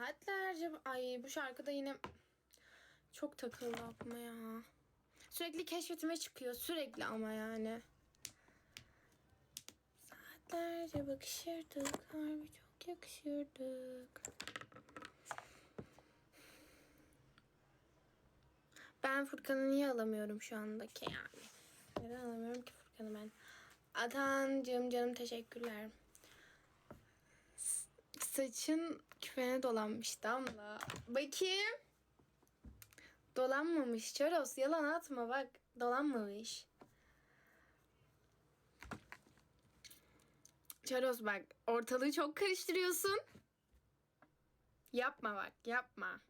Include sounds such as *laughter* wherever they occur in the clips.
Saatlerce ay bu şarkıda yine çok takıldı aklıma ya. Sürekli keşfetime çıkıyor sürekli ama yani. Saatlerce bakışırdık harbi çok yakışırdık. Ben Furkan'ı niye alamıyorum şu andaki yani? Neden alamıyorum ki Furkan'ı ben? Atancığım canım teşekkürler. Saçın küpene dolanmış Damla. Bakayım. Dolanmamış Çoros. Yalan atma bak. Dolanmamış. Çoros bak. Ortalığı çok karıştırıyorsun. Yapma bak. Yapma.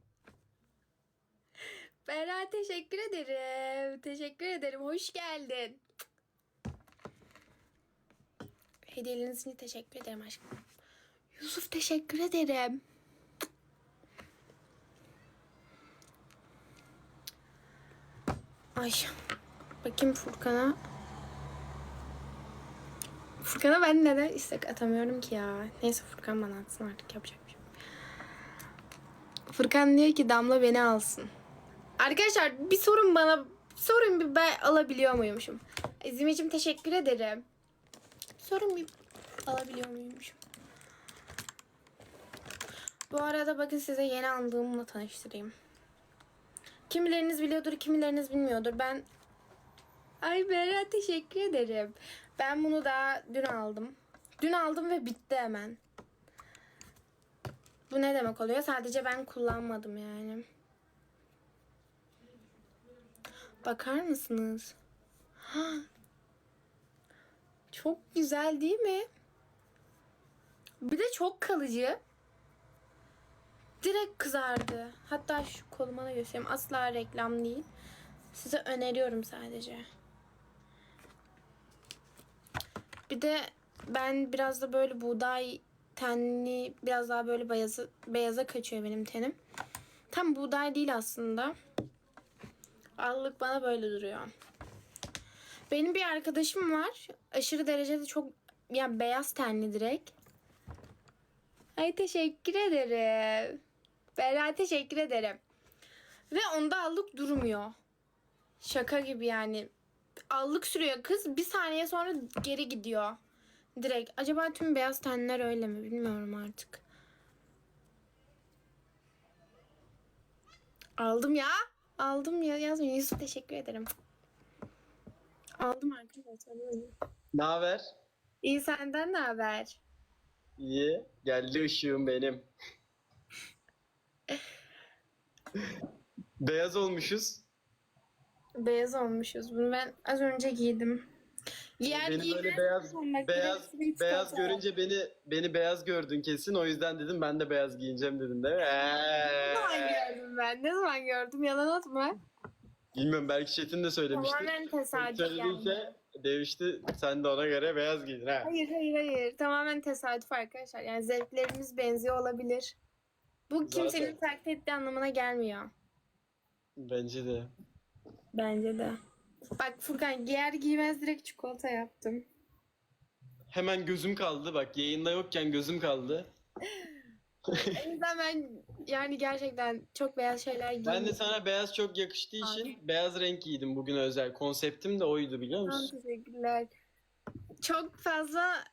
Berra teşekkür ederim. Teşekkür ederim. Hoş geldin. Hediyeleriniz için teşekkür ederim aşkım. Yusuf teşekkür ederim. Ay. Bakayım Furkan'a. Furkan'a ben neden istek atamıyorum ki ya. Neyse Furkan bana atsın artık yapacak bir şey. Furkan diyor ki Damla beni alsın. Arkadaşlar bir sorun bana sorun bir ben alabiliyor muymuşum? İzmir'cim teşekkür ederim. Sorun bir alabiliyor muymuşum? Bu arada bakın size yeni aldığımla tanıştırayım. Kimileriniz biliyordur, kimileriniz bilmiyordur. Ben Ay Berat teşekkür ederim. Ben bunu daha dün aldım. Dün aldım ve bitti hemen. Bu ne demek oluyor? Sadece ben kullanmadım yani. Bakar mısınız? *gasps* Çok güzel değil mi? Bir de çok kalıcı. Direkt kızardı. Hatta şu koluma da göstereyim. Asla reklam değil. Size öneriyorum sadece. Bir de ben biraz da böyle buğday tenli biraz daha böyle beyazı, beyaza kaçıyor benim tenim. Tam buğday değil aslında. Allık bana böyle duruyor. Benim bir arkadaşım var. Aşırı derecede çok ya beyaz tenli direkt. Ay teşekkür ederim. Bera teşekkür ederim. Ve onda allık durmuyor. Şaka gibi yani. Allık sürüyor kız. Bir saniye sonra geri gidiyor. Direkt. Acaba tüm beyaz tenler öyle mi? Bilmiyorum artık. Aldım ya. Aldım ya. Yazmıyor. Yusuf teşekkür ederim. Aldım arkadaşlar. Ne haber? İyi senden ne haber? İyi. Geldi ışığım benim. Beyaz olmuşuz. Beyaz olmuşuz. Bunu ben az önce giydim. Giyer beni böyle beyaz beyaz beyaz görünce beni beni beyaz gördün kesin. O yüzden dedim ben de beyaz giyineceğim dedim de. Ne zaman gördüm ben? Ne zaman gördüm? Yalan atma. Bilmiyorum belki Çetin de söylemişti. Tamamen tesadüf yani. Söylediyse demişti sen de ona göre beyaz giyin ha. Hayır hayır hayır. Tamamen tesadüf arkadaşlar. Yani zevklerimiz benziyor olabilir. Bu Zaten. kimsenin taklit ettiği anlamına gelmiyor. Bence de. Bence de. Bak Furkan giyer giymez direkt çikolata yaptım. Hemen gözüm kaldı bak yayında yokken gözüm kaldı. O yüzden ben yani gerçekten çok beyaz şeyler giydim. Ben de sana beyaz çok yakıştığı için beyaz renk giydim bugün özel. Konseptim de oydu biliyor Tamam, musun? teşekkürler. Çok fazla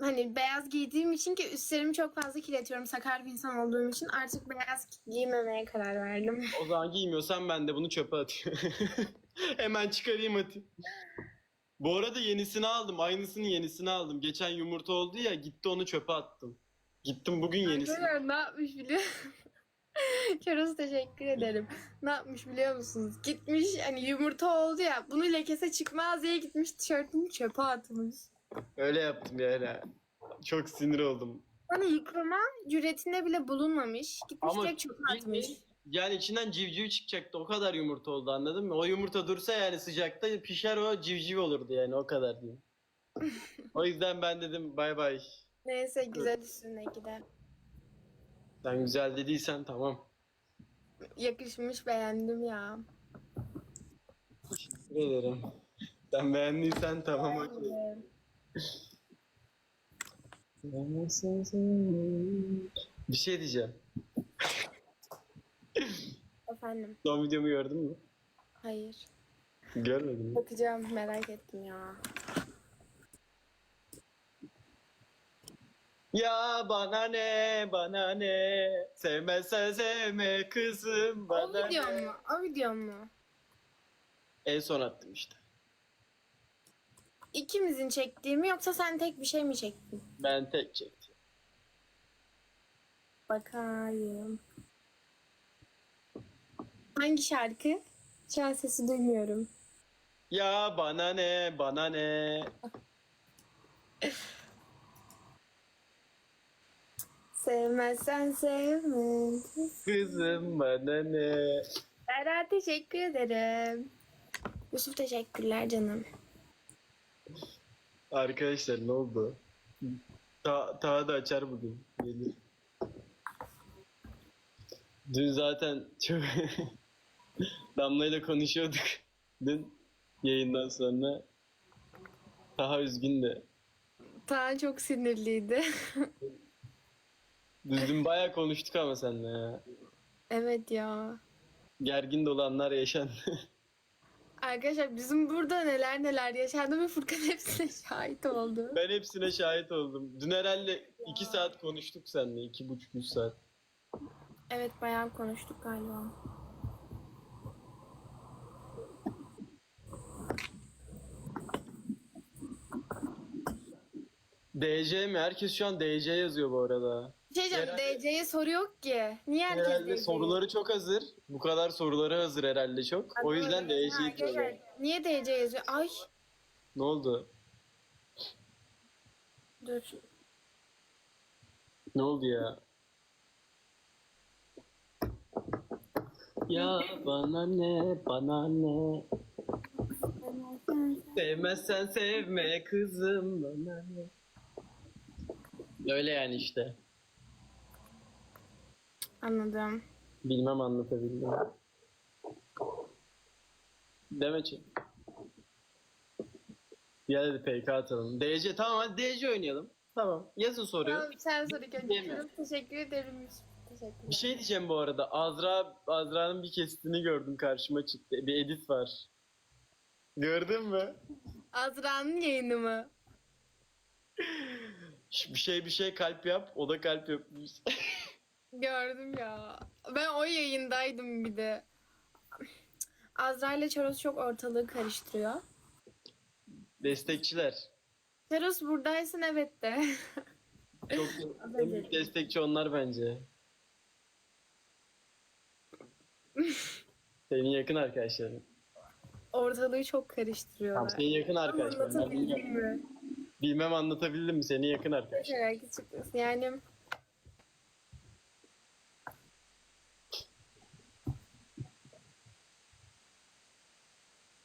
hani beyaz giydiğim için ki üstlerimi çok fazla kirletiyorum. Sakar bir insan olduğum için artık beyaz giymemeye karar verdim. O zaman giymiyorsan ben de bunu çöpe atıyorum. *laughs* Hemen çıkarayım atayım. Bu arada yenisini aldım. Aynısının yenisini aldım. Geçen yumurta oldu ya gitti onu çöpe attım. Gittim bugün yenisini. Ne yapmış biliyor Keros *laughs* teşekkür ederim. Ne yapmış biliyor musunuz? Gitmiş hani yumurta oldu ya bunu lekese çıkmaz diye gitmiş tişörtünü çöpe atmış. Öyle yaptım yani. Çok sinir oldum. Hani yıkama cüretinde bile bulunmamış. Gitmiş Ama direkt çöpe atmış. yani içinden civciv çıkacaktı. O kadar yumurta oldu anladın mı? O yumurta dursa yani sıcakta pişer o civciv olurdu yani o kadar diyeyim. o yüzden ben dedim bay bay. Neyse güzel üstüne gider. Sen güzel dediysen tamam. Yakışmış beğendim ya. Teşekkür ederim. Sen beğendiysen tamam okey. Bir şey diyeceğim. Efendim. Son videomu gördün mü? Hayır. Görmedin mi? Bakacağım merak ettim ya. Ya bana ne bana ne sevmezsen sevme kızım O bana video ne. mu? O video mu? En son attım işte. İkimizin çektiği mi yoksa sen tek bir şey mi çektin? Ben tek çektim. Bakayım. Hangi şarkı? Şu an sesi duymuyorum. Ya bana ne bana ne. Sevmezsen sevme. Kızım bana ne. Serhat teşekkür ederim. Yusuf teşekkürler canım. Arkadaşlar ne oldu? Ta, ta da açar bugün. Gelir. Dün zaten çok *laughs* Damla'yla konuşuyorduk. Dün yayından sonra. Daha üzgün de. Taan çok sinirliydi. Biz dün bayağı konuştuk ama seninle ya. evet ya. Gergin dolanlar yaşandı. *laughs* Arkadaşlar bizim burada neler neler yaşandı ve Furkan hepsine *laughs* şahit oldu. ben hepsine şahit oldum. Dün herhalde iki saat konuştuk seninle. iki buçuk üç saat. Evet bayağı konuştuk galiba. DC mi? Herkes şu an DC yazıyor bu arada. Bir şey diyeceğim Herhalde- DC'ye soru yok ki. Niye herkes Herhalde DC'ye? soruları çok hazır. Bu kadar soruları hazır herhalde çok. O yüzden Arkadaşlar, diyorlar. Niye DC yazıyor? Ay Ne oldu? dur. Ne oldu ya? Ya bana ne, bana ne? Sevmezsen sevme kızım bana ne? Öyle yani işte. Anladım. Bilmem anlatabildim. mi? Demeçi. Gel hadi PK atalım. DC tamam hadi DC oynayalım. Tamam. Yazın soruyu. Tamam sen soru Diyemem. gönderiyorum. Teşekkür ederim. Teşekkürler. Bir şey diyeceğim bu arada. Azra Azra'nın bir kesitini gördüm karşıma çıktı. Bir edit var. Gördün mü? Azra'nın yayını mı? Bir şey bir şey kalp yap. O da kalp yapmış. *laughs* Gördüm ya. Ben o yayındaydım bir de. Azra ile Çaros çok ortalığı karıştırıyor. Destekçiler. Çaros buradaysın evet de. Çok *laughs* en büyük destekçi onlar bence. *laughs* Senin yakın arkadaşların. ortalığı çok Tamam, karıştırıyorlar. senin yakın arkadaşların. Anlatabildim bilmem, mi? bilmem anlatabildim mi? Senin yakın arkadaşların. Merak. Yani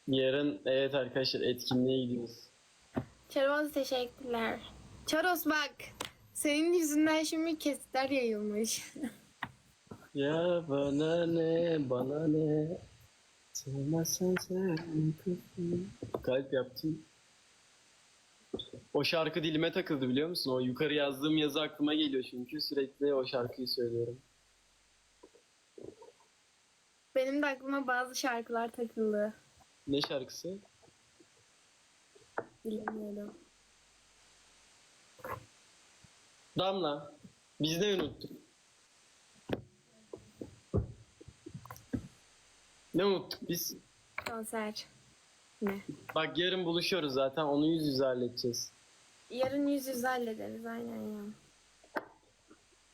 Yarın evet arkadaşlar etkinliğe gidiyoruz. Çaros teşekkürler. Çaros bak. Senin yüzünden şimdi kesitler yayılmış. *laughs* Ya bana ne, bana ne? Sevmezsen sevme kızım. Kalp yaptım. O şarkı dilime takıldı biliyor musun? O yukarı yazdığım yazı aklıma geliyor çünkü sürekli o şarkıyı söylüyorum. Benim de aklıma bazı şarkılar takıldı. Ne şarkısı? Bilmiyorum. Damla. Biz ne unuttuk? Ne unuttuk biz? Konser. Ne? Bak yarın buluşuyoruz zaten onu yüz yüze halledeceğiz. Yarın yüz yüze hallederiz aynen ya.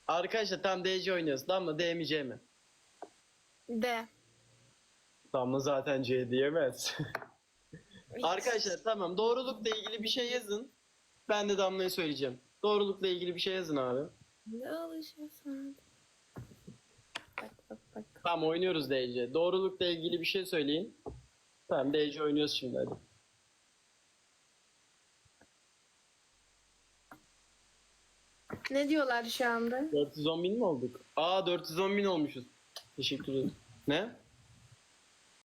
Arkadaşlar tam DC oynuyoruz. Damla DMC mi? De. Damla zaten C diyemez. Arkadaşlar tamam doğrulukla ilgili bir şey yazın. Ben de Damla'ya söyleyeceğim. Doğrulukla ilgili bir şey yazın abi. Ne alışırsan. Bak bak bak. Tamam oynuyoruz DC. Doğrulukla ilgili bir şey söyleyin. Tamam DC oynuyoruz şimdi hadi. Ne diyorlar şu anda? 410 bin mi olduk? Aa 410 bin olmuşuz. Teşekkür ederim. Ne?